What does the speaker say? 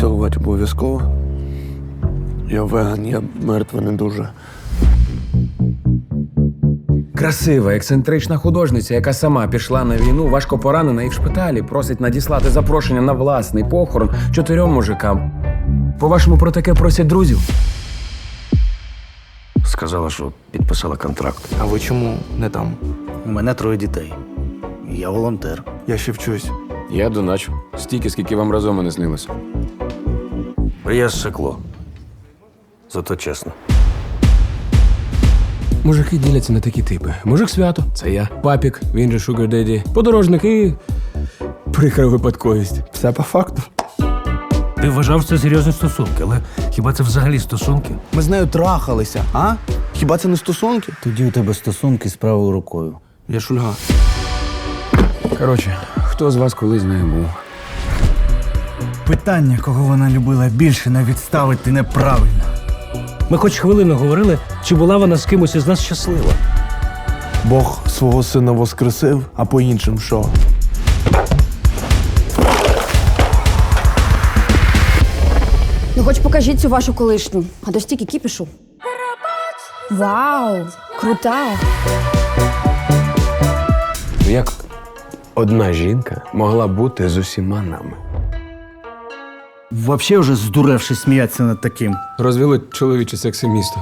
Підтанцьовувати обов'язково. Я веган, я мертва не дуже. Красива, ексцентрична художниця, яка сама пішла на війну, важко поранена і в шпиталі просить надіслати запрошення на власний похорон чотирьом мужикам. По-вашому, про таке просять друзів? Сказала, що підписала контракт. А ви чому не там? У мене троє дітей. Я волонтер. Я ще вчусь. Я доначу. Стільки, скільки вам разом і не снилося. Я зсекло. Зато чесно. Мужики діляться на такі типи. Мужик свято це я. Папік, він же Sugar Daddy. Подорожник і. Прикра випадковість. Все по факту. Ти вважав це серйозні стосунки, але хіба це взагалі стосунки? Ми з нею трахалися, а? Хіба це не стосунки? Тоді у тебе стосунки з правою рукою. Я шульга. Коротше, хто з вас колись з нею був? Питання, кого вона любила більше, навіть ставити неправильно. Ми хоч хвилину говорили, чи була вона з кимось із нас щаслива. Бог свого сина воскресив, а по іншим що? Ну, хоч покажіть цю вашу колишню, а то стільки кіпішу. Вау! Крута! Як одна жінка могла бути з усіма нами? Вообще вже здуревши сміятися над таким. Розвели чоловіче секси місто.